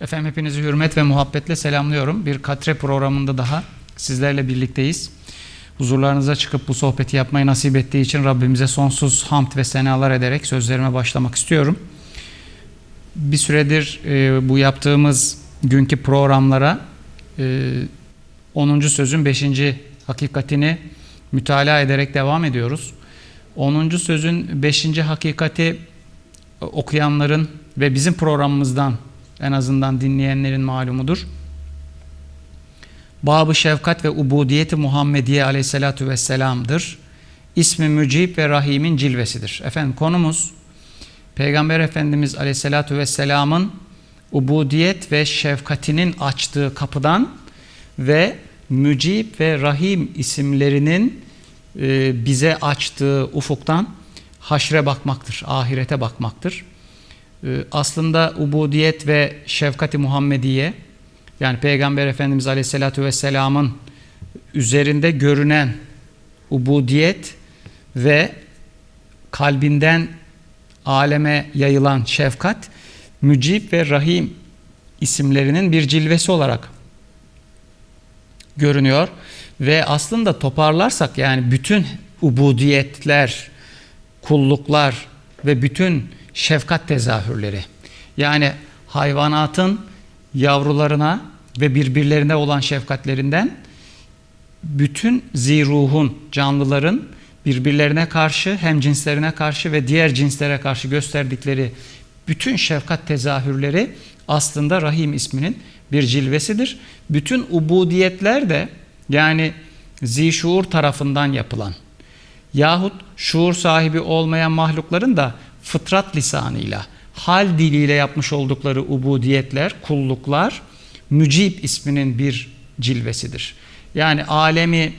Efendim hepinizi hürmet ve muhabbetle selamlıyorum. Bir katre programında daha sizlerle birlikteyiz. Huzurlarınıza çıkıp bu sohbeti yapmayı nasip ettiği için Rabbimize sonsuz hamd ve senalar ederek sözlerime başlamak istiyorum. Bir süredir e, bu yaptığımız günkü programlara e, 10. sözün 5. hakikatini mütalaa ederek devam ediyoruz. 10. sözün 5. hakikati okuyanların ve bizim programımızdan en azından dinleyenlerin malumudur. Babı şefkat ve ubudiyeti Muhammediye aleyhissalatu vesselam'dır. İsmi Mücib ve Rahim'in cilvesidir. Efendim konumuz Peygamber Efendimiz aleyhissalatu vesselam'ın ubudiyet ve şefkatinin açtığı kapıdan ve Mücib ve Rahim isimlerinin e, bize açtığı ufuktan haşre bakmaktır, ahirete bakmaktır. E, aslında ubudiyet ve şefkati Muhammediye yani Peygamber Efendimiz Aleyhisselatü Vesselam'ın üzerinde görünen ubudiyet ve kalbinden aleme yayılan şefkat Mücib ve Rahim isimlerinin bir cilvesi olarak görünüyor. Ve aslında toparlarsak yani bütün ubudiyetler, kulluklar ve bütün şefkat tezahürleri yani hayvanatın yavrularına ve birbirlerine olan şefkatlerinden bütün ziruhun, canlıların birbirlerine karşı hem cinslerine karşı ve diğer cinslere karşı gösterdikleri bütün şefkat tezahürleri aslında Rahim isminin bir cilvesidir. Bütün ubudiyetler de yani zişuur tarafından yapılan yahut şuur sahibi olmayan mahlukların da fıtrat lisanıyla, hal diliyle yapmış oldukları ubudiyetler, kulluklar mücib isminin bir cilvesidir. Yani alemi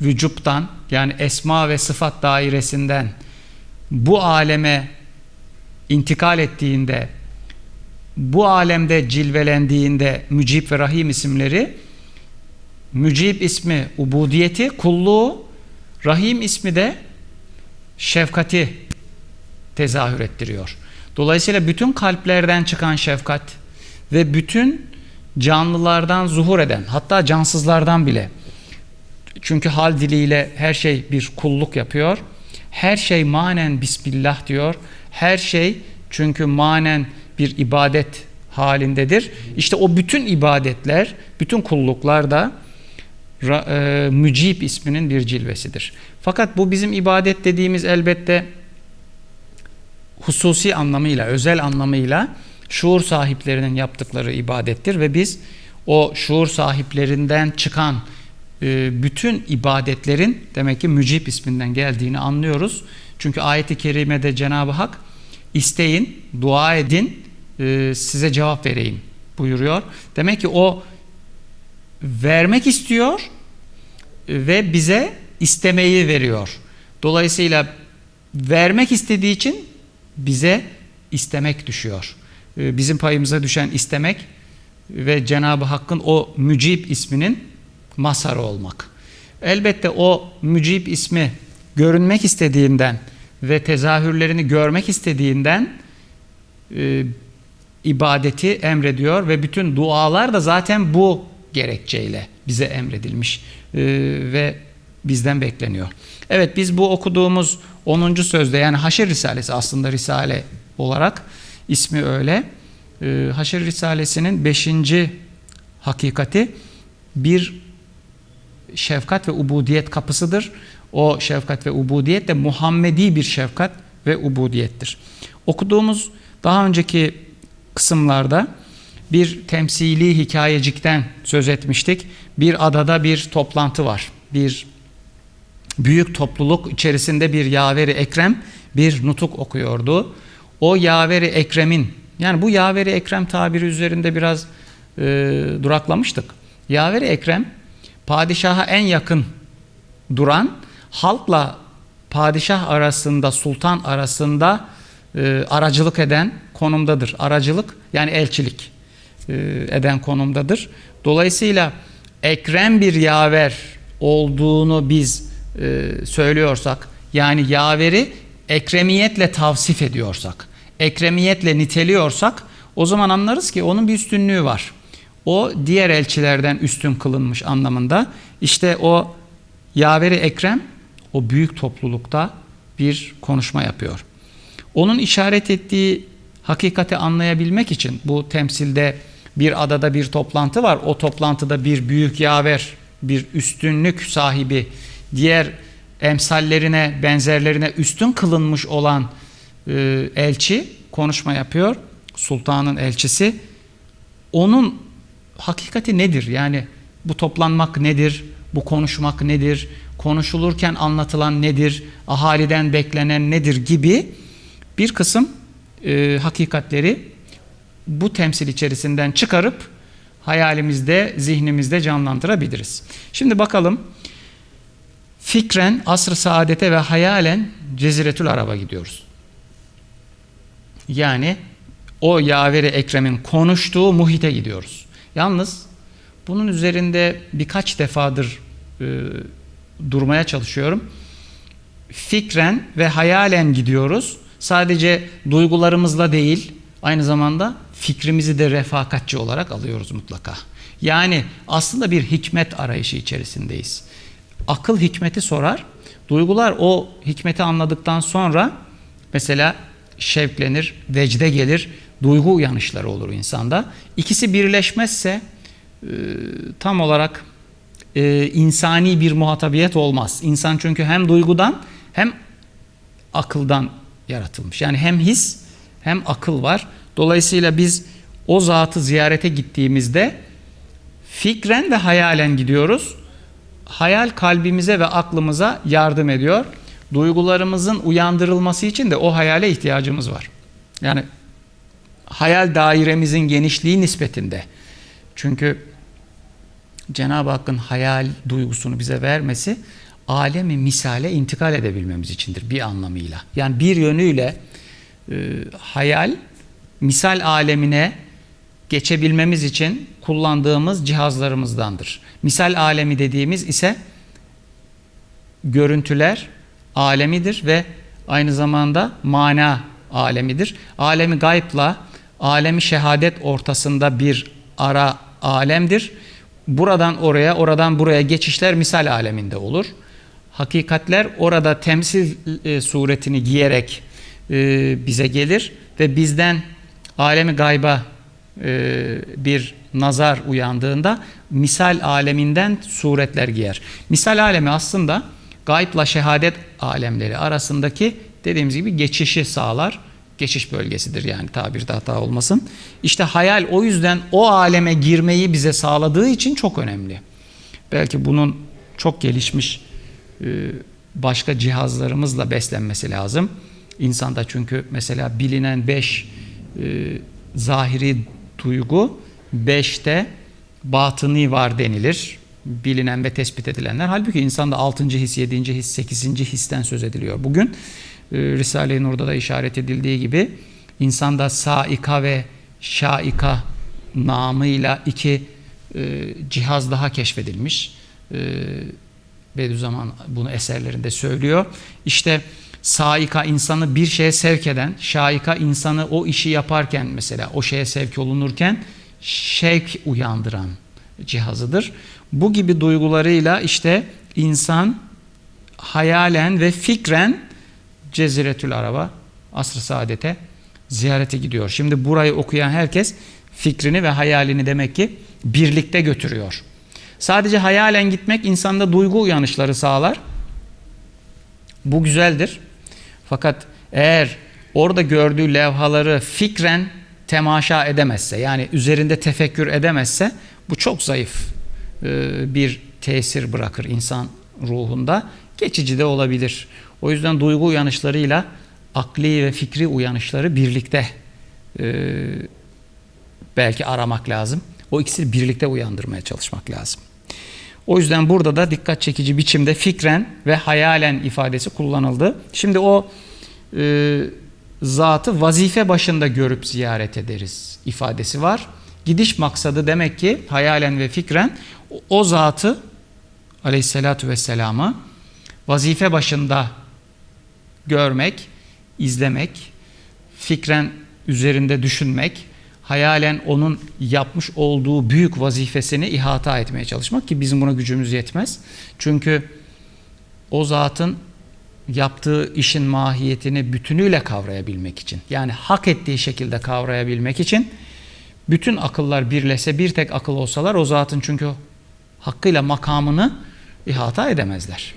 vücuptan yani esma ve sıfat dairesinden bu aleme intikal ettiğinde bu alemde cilvelendiğinde Mücib ve Rahim isimleri Mücib ismi ubudiyeti, kulluğu, Rahim ismi de şefkati tezahür ettiriyor. Dolayısıyla bütün kalplerden çıkan şefkat ve bütün canlılardan zuhur eden hatta cansızlardan bile çünkü hal diliyle her şey bir kulluk yapıyor. Her şey manen Bismillah diyor. Her şey çünkü manen bir ibadet halindedir. İşte o bütün ibadetler, bütün kulluklar da e, Mücib isminin bir cilvesidir. Fakat bu bizim ibadet dediğimiz elbette hususi anlamıyla, özel anlamıyla şuur sahiplerinin yaptıkları ibadettir ve biz o şuur sahiplerinden çıkan e, bütün ibadetlerin demek ki Mücib isminden geldiğini anlıyoruz. Çünkü ayeti kerimede Cenab-ı Hak isteyin, dua edin, e, size cevap vereyim buyuruyor. Demek ki o vermek istiyor ve bize istemeyi veriyor. Dolayısıyla vermek istediği için bize istemek düşüyor. E, bizim payımıza düşen istemek ve Cenab-ı Hakk'ın o mücib isminin masarı olmak. Elbette o mücib ismi görünmek istediğinden ve tezahürlerini görmek istediğinden e, ibadeti emrediyor ve bütün dualar da zaten bu gerekçeyle bize emredilmiş e, ve bizden bekleniyor. Evet biz bu okuduğumuz 10. sözde yani Haşir Risalesi aslında Risale olarak ismi öyle. E, Haşir Risalesi'nin 5. hakikati bir şefkat ve ubudiyet kapısıdır. O şefkat ve ubudiyet de Muhammedi bir şefkat ve ubudiyettir. Okuduğumuz daha önceki kısımlarda bir temsili hikayecikten söz etmiştik. Bir adada bir toplantı var. Bir büyük topluluk içerisinde bir yaveri Ekrem bir nutuk okuyordu. O yaveri Ekrem'in yani bu yaveri Ekrem tabiri üzerinde biraz e, duraklamıştık. Yaveri Ekrem padişaha en yakın duran halkla padişah arasında sultan arasında e, aracılık eden konumdadır. Aracılık yani elçilik e, eden konumdadır. Dolayısıyla ekrem bir yaver olduğunu biz e, söylüyorsak yani yaveri ekremiyetle tavsif ediyorsak, ekremiyetle niteliyorsak o zaman anlarız ki onun bir üstünlüğü var. O diğer elçilerden üstün kılınmış anlamında. İşte o Yaveri Ekrem o büyük toplulukta bir konuşma yapıyor. Onun işaret ettiği hakikati anlayabilmek için bu temsilde bir adada bir toplantı var. O toplantıda bir büyük yaver, bir üstünlük sahibi, diğer emsallerine, benzerlerine üstün kılınmış olan e, elçi konuşma yapıyor. Sultanın elçisi. Onun hakikati nedir? Yani bu toplanmak nedir? Bu konuşmak nedir? Konuşulurken anlatılan nedir? Ahaliden beklenen nedir gibi bir kısım e, hakikatleri bu temsil içerisinden çıkarıp hayalimizde, zihnimizde canlandırabiliriz. Şimdi bakalım fikren asr-ı saadete ve hayalen Ceziretül Arab'a gidiyoruz. Yani o Yaveri Ekrem'in konuştuğu muhite gidiyoruz. Yalnız bunun üzerinde birkaç defadır e, durmaya çalışıyorum. Fikren ve hayalen gidiyoruz. Sadece duygularımızla değil, aynı zamanda fikrimizi de refakatçi olarak alıyoruz mutlaka. Yani aslında bir hikmet arayışı içerisindeyiz. Akıl hikmeti sorar. Duygular o hikmeti anladıktan sonra mesela şevklenir, vecde gelir, duygu uyanışları olur insanda. İkisi birleşmezse e, tam olarak e, insani bir muhatabiyet olmaz. İnsan çünkü hem duygudan hem akıldan yaratılmış. Yani hem his hem akıl var. Dolayısıyla biz o zatı ziyarete gittiğimizde fikren ve hayalen gidiyoruz. Hayal kalbimize ve aklımıza yardım ediyor. Duygularımızın uyandırılması için de o hayale ihtiyacımız var. Yani hayal dairemizin genişliği nispetinde. Çünkü Cenab-ı Hakk'ın hayal duygusunu bize vermesi alemi misale intikal edebilmemiz içindir bir anlamıyla. Yani bir yönüyle e, hayal misal alemine geçebilmemiz için kullandığımız cihazlarımızdandır. Misal alemi dediğimiz ise görüntüler alemidir ve aynı zamanda mana alemidir. Alemi gaybla alemi şehadet ortasında bir ara alemdir. Buradan oraya, oradan buraya geçişler misal aleminde olur. Hakikatler orada temsil e, suretini giyerek e, bize gelir ve bizden alemi gayba bir nazar uyandığında misal aleminden suretler giyer. Misal alemi aslında gaybla şehadet alemleri arasındaki dediğimiz gibi geçişi sağlar. Geçiş bölgesidir yani tabirde hata olmasın. İşte hayal o yüzden o aleme girmeyi bize sağladığı için çok önemli. Belki bunun çok gelişmiş e, başka cihazlarımızla beslenmesi lazım. İnsanda çünkü mesela bilinen beş e, zahiri duygu, beşte batıni var denilir. Bilinen ve tespit edilenler. Halbuki insanda altıncı his, yedinci his, sekizinci histen söz ediliyor. Bugün e, Risale-i Nur'da da işaret edildiği gibi insanda saika ve şaika namıyla iki e, cihaz daha keşfedilmiş. E, Bediüzzaman bunu eserlerinde söylüyor. İşte saika insanı bir şeye sevk eden, şaika insanı o işi yaparken mesela o şeye sevk olunurken şevk uyandıran cihazıdır. Bu gibi duygularıyla işte insan hayalen ve fikren Ceziretül Araba asr-ı saadete ziyarete gidiyor. Şimdi burayı okuyan herkes fikrini ve hayalini demek ki birlikte götürüyor. Sadece hayalen gitmek insanda duygu uyanışları sağlar. Bu güzeldir. Fakat eğer orada gördüğü levhaları fikren temaşa edemezse yani üzerinde tefekkür edemezse bu çok zayıf e, bir tesir bırakır insan ruhunda. Geçici de olabilir. O yüzden duygu uyanışlarıyla akli ve fikri uyanışları birlikte e, belki aramak lazım. O ikisini birlikte uyandırmaya çalışmak lazım. O yüzden burada da dikkat çekici biçimde fikren ve hayalen ifadesi kullanıldı. Şimdi o e, zatı vazife başında görüp ziyaret ederiz ifadesi var. Gidiş maksadı demek ki hayalen ve fikren o zatı aleyhissalatu vesselam'ı vazife başında görmek, izlemek, fikren üzerinde düşünmek, hayalen onun yapmış olduğu büyük vazifesini ihata etmeye çalışmak ki bizim buna gücümüz yetmez. Çünkü o zatın yaptığı işin mahiyetini bütünüyle kavrayabilmek için yani hak ettiği şekilde kavrayabilmek için bütün akıllar birleşse bir tek akıl olsalar o zatın çünkü hakkıyla makamını ihata edemezler.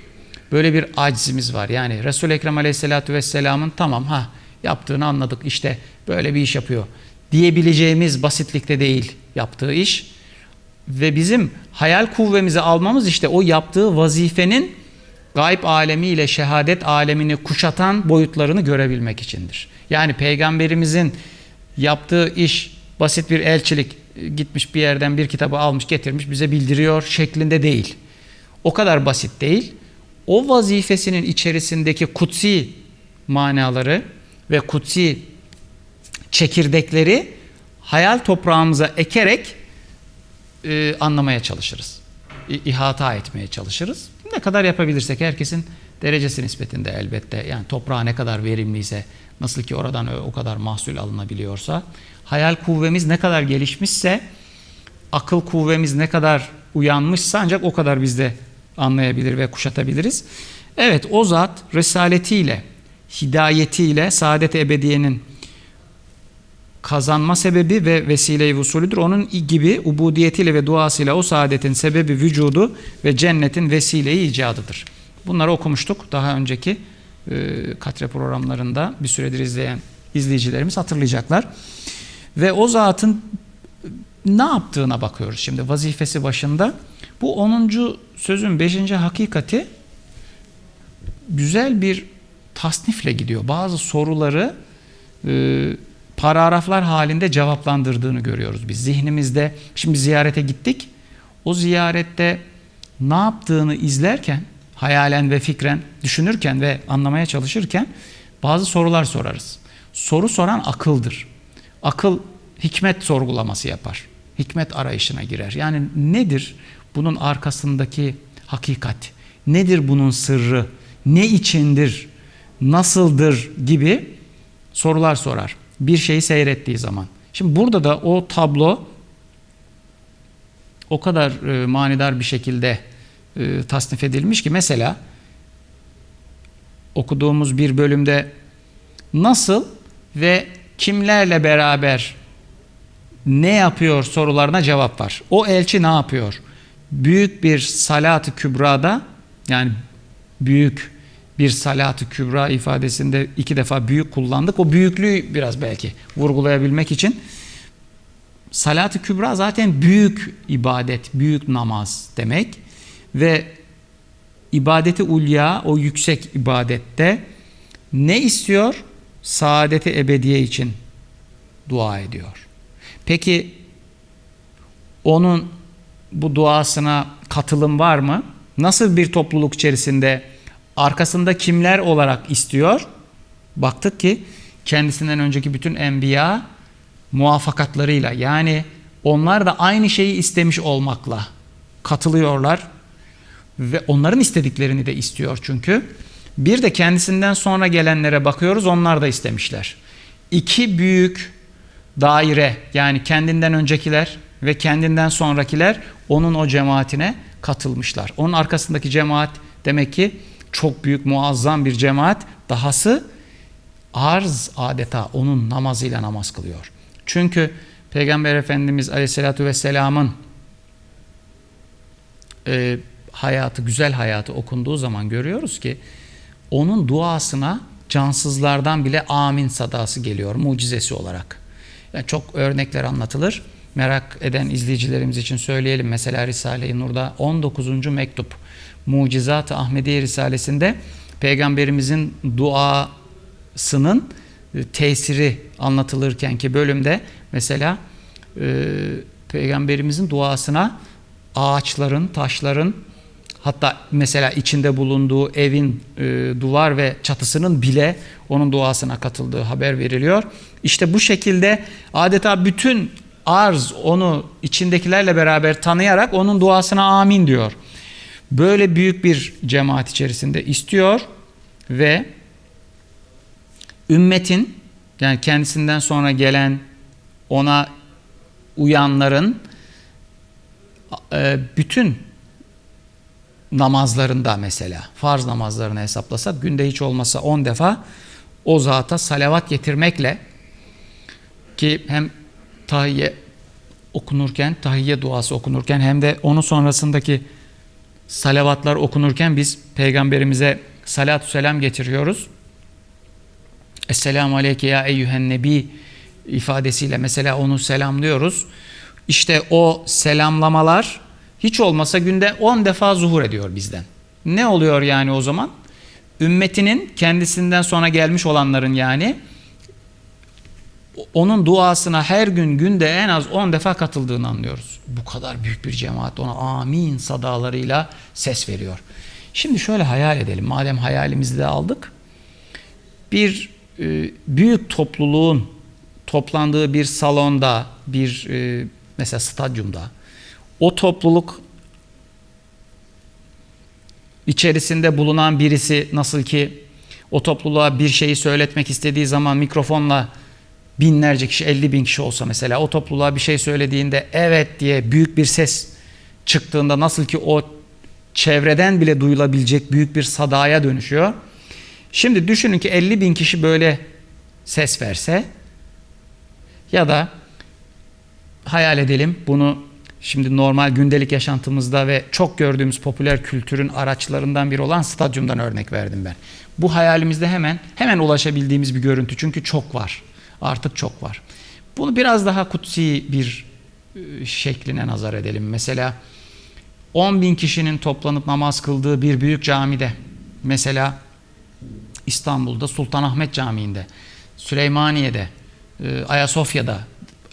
Böyle bir acizimiz var. Yani Resul-i Ekrem Aleyhisselatü Vesselam'ın tamam ha yaptığını anladık işte böyle bir iş yapıyor diyebileceğimiz basitlikte değil yaptığı iş. Ve bizim hayal kuvvemizi almamız işte o yaptığı vazifenin gayb alemiyle şehadet alemini kuşatan boyutlarını görebilmek içindir. Yani peygamberimizin yaptığı iş basit bir elçilik gitmiş bir yerden bir kitabı almış getirmiş bize bildiriyor şeklinde değil. O kadar basit değil. O vazifesinin içerisindeki kutsi manaları ve kutsi çekirdekleri hayal toprağımıza ekerek e, anlamaya çalışırız. İhata etmeye çalışırız. Ne kadar yapabilirsek herkesin derecesi nispetinde elbette. Yani toprağa ne kadar verimliyse, nasıl ki oradan o kadar mahsul alınabiliyorsa, hayal kuvvemiz ne kadar gelişmişse, akıl kuvvemiz ne kadar uyanmışsa ancak o kadar biz de anlayabilir ve kuşatabiliriz. Evet o zat risaletiyle, hidayetiyle saadet ebediyenin kazanma sebebi ve vesile-i vusulüdür. Onun gibi ubudiyetiyle ve duasıyla o saadetin sebebi vücudu ve cennetin vesile-i icadıdır. Bunları okumuştuk daha önceki e, katre programlarında bir süredir izleyen izleyicilerimiz hatırlayacaklar. Ve o zatın ne yaptığına bakıyoruz şimdi vazifesi başında. Bu 10. sözün 5. hakikati güzel bir tasnifle gidiyor. Bazı soruları e, paragraflar halinde cevaplandırdığını görüyoruz biz zihnimizde. Şimdi ziyarete gittik. O ziyarette ne yaptığını izlerken, hayalen ve fikren düşünürken ve anlamaya çalışırken bazı sorular sorarız. Soru soran akıldır. Akıl hikmet sorgulaması yapar. Hikmet arayışına girer. Yani nedir bunun arkasındaki hakikat? Nedir bunun sırrı? Ne içindir? Nasıldır gibi sorular sorar bir şeyi seyrettiği zaman. Şimdi burada da o tablo o kadar e, manidar bir şekilde e, tasnif edilmiş ki mesela okuduğumuz bir bölümde nasıl ve kimlerle beraber ne yapıyor sorularına cevap var. O elçi ne yapıyor? Büyük bir salat-ı kübrada yani büyük bir salatı kübra ifadesinde iki defa büyük kullandık. O büyüklüğü biraz belki vurgulayabilmek için. Salatı kübra zaten büyük ibadet, büyük namaz demek. Ve ibadeti ulya, o yüksek ibadette ne istiyor? Saadeti ebediye için dua ediyor. Peki onun bu duasına katılım var mı? Nasıl bir topluluk içerisinde arkasında kimler olarak istiyor? Baktık ki kendisinden önceki bütün enbiya muvaffakatlarıyla yani onlar da aynı şeyi istemiş olmakla katılıyorlar ve onların istediklerini de istiyor çünkü. Bir de kendisinden sonra gelenlere bakıyoruz onlar da istemişler. İki büyük daire yani kendinden öncekiler ve kendinden sonrakiler onun o cemaatine katılmışlar. Onun arkasındaki cemaat demek ki çok büyük muazzam bir cemaat dahası arz adeta onun namazıyla namaz kılıyor. Çünkü Peygamber Efendimiz Aleyhisselatü Vesselam'ın e, hayatı, güzel hayatı okunduğu zaman görüyoruz ki onun duasına cansızlardan bile amin sadası geliyor mucizesi olarak. Yani çok örnekler anlatılır. Merak eden izleyicilerimiz için söyleyelim. Mesela Risale-i Nur'da 19. mektup Mucizat-ı Ahmediye Risalesi'nde Peygamberimizin duasının e, tesiri anlatılırken ki bölümde mesela e, Peygamberimizin duasına ağaçların, taşların hatta mesela içinde bulunduğu evin e, duvar ve çatısının bile onun duasına katıldığı haber veriliyor. İşte bu şekilde adeta bütün arz onu içindekilerle beraber tanıyarak onun duasına amin diyor. Böyle büyük bir cemaat içerisinde istiyor ve ümmetin yani kendisinden sonra gelen ona uyanların e, bütün namazlarında mesela farz namazlarını hesaplasak günde hiç olmasa 10 defa o zata salavat getirmekle ki hem tahiyye okunurken, tahiyye duası okunurken hem de onun sonrasındaki salavatlar okunurken biz peygamberimize salatü selam getiriyoruz. Esselamu aleyke ya eyyühen nebi ifadesiyle mesela onu selamlıyoruz. İşte o selamlamalar hiç olmasa günde 10 defa zuhur ediyor bizden. Ne oluyor yani o zaman? Ümmetinin kendisinden sonra gelmiş olanların yani onun duasına her gün günde en az 10 defa katıldığını anlıyoruz. Bu kadar büyük bir cemaat ona amin sadalarıyla ses veriyor. Şimdi şöyle hayal edelim. Madem hayalimizi de aldık. Bir e, büyük topluluğun toplandığı bir salonda, bir e, mesela stadyumda o topluluk içerisinde bulunan birisi nasıl ki o topluluğa bir şeyi söyletmek istediği zaman mikrofonla binlerce kişi 50 bin kişi olsa mesela o topluluğa bir şey söylediğinde evet diye büyük bir ses çıktığında nasıl ki o çevreden bile duyulabilecek büyük bir sadaya dönüşüyor. Şimdi düşünün ki 50 bin kişi böyle ses verse ya da hayal edelim bunu şimdi normal gündelik yaşantımızda ve çok gördüğümüz popüler kültürün araçlarından biri olan stadyumdan örnek verdim ben. Bu hayalimizde hemen hemen ulaşabildiğimiz bir görüntü çünkü çok var. Artık çok var. Bunu biraz daha kutsi bir e, şekline nazar edelim. Mesela 10 bin kişinin toplanıp namaz kıldığı bir büyük camide mesela İstanbul'da Sultanahmet Camii'nde Süleymaniye'de e, Ayasofya'da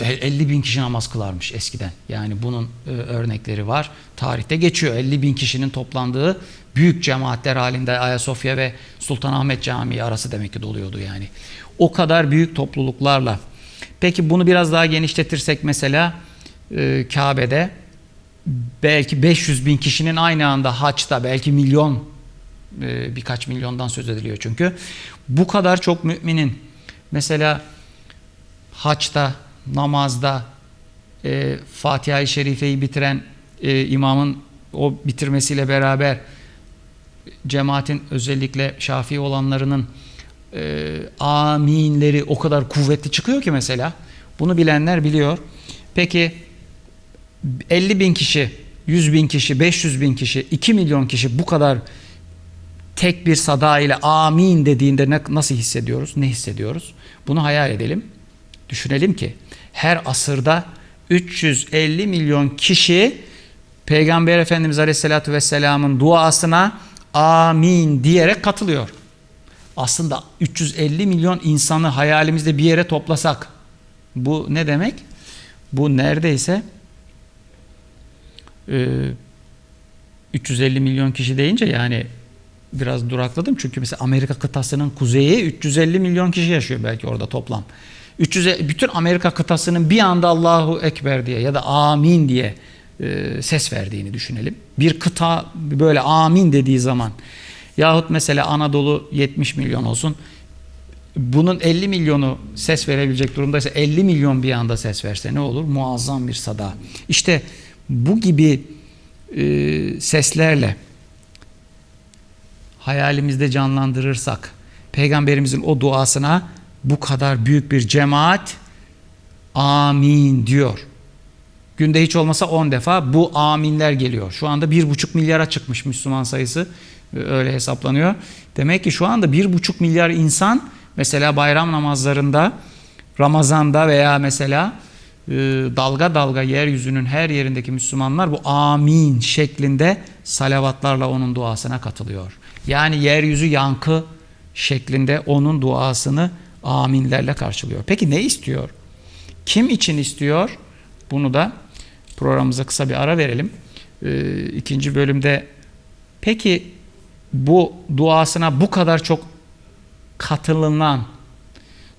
50 bin kişi namaz kılarmış eskiden. Yani bunun e, örnekleri var. Tarihte geçiyor. 50 bin kişinin toplandığı büyük cemaatler halinde Ayasofya ve Sultanahmet Camii arası demek ki doluyordu yani. O kadar büyük topluluklarla. Peki bunu biraz daha genişletirsek mesela e, Kabe'de belki 500 bin kişinin aynı anda haçta belki milyon e, birkaç milyondan söz ediliyor çünkü. Bu kadar çok müminin mesela haçta namazda e, Fatiha-i Şerife'yi bitiren e, imamın o bitirmesiyle beraber cemaatin özellikle Şafii olanlarının e, aminleri o kadar kuvvetli çıkıyor ki mesela. Bunu bilenler biliyor. Peki 50 bin kişi, 100 bin kişi, 500 bin kişi, 2 milyon kişi bu kadar tek bir sada ile amin dediğinde ne, nasıl hissediyoruz? Ne hissediyoruz? Bunu hayal edelim. Düşünelim ki her asırda 350 milyon kişi Peygamber Efendimiz Aleyhisselatü Vesselam'ın duasına amin diyerek katılıyor. Aslında 350 milyon insanı hayalimizde bir yere toplasak bu ne demek? Bu neredeyse e, 350 milyon kişi deyince yani biraz durakladım çünkü mesela Amerika kıtasının kuzeyi 350 milyon kişi yaşıyor belki orada toplam. 300'e bütün Amerika kıtasının bir anda Allahu Ekber diye ya da amin diye e, ses verdiğini düşünelim. Bir kıta böyle amin dediği zaman yahut mesela Anadolu 70 milyon olsun. Bunun 50 milyonu ses verebilecek durumdaysa 50 milyon bir anda ses verse ne olur? Muazzam bir sada. İşte bu gibi e, seslerle hayalimizde canlandırırsak peygamberimizin o duasına bu kadar büyük bir cemaat amin diyor. Günde hiç olmasa 10 defa bu aminler geliyor. Şu anda 1,5 milyara çıkmış Müslüman sayısı. Öyle hesaplanıyor. Demek ki şu anda 1,5 milyar insan mesela bayram namazlarında, Ramazan'da veya mesela e, dalga dalga yeryüzünün her yerindeki Müslümanlar bu amin şeklinde salavatlarla onun duasına katılıyor. Yani yeryüzü yankı şeklinde onun duasını aminlerle karşılıyor. Peki ne istiyor? Kim için istiyor? Bunu da programımıza kısa bir ara verelim. Ee, ikinci bölümde peki bu duasına bu kadar çok katılınan,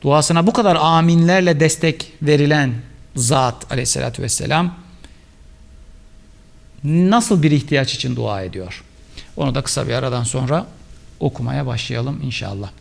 duasına bu kadar aminlerle destek verilen zat aleyhissalatü vesselam nasıl bir ihtiyaç için dua ediyor? Onu da kısa bir aradan sonra okumaya başlayalım inşallah.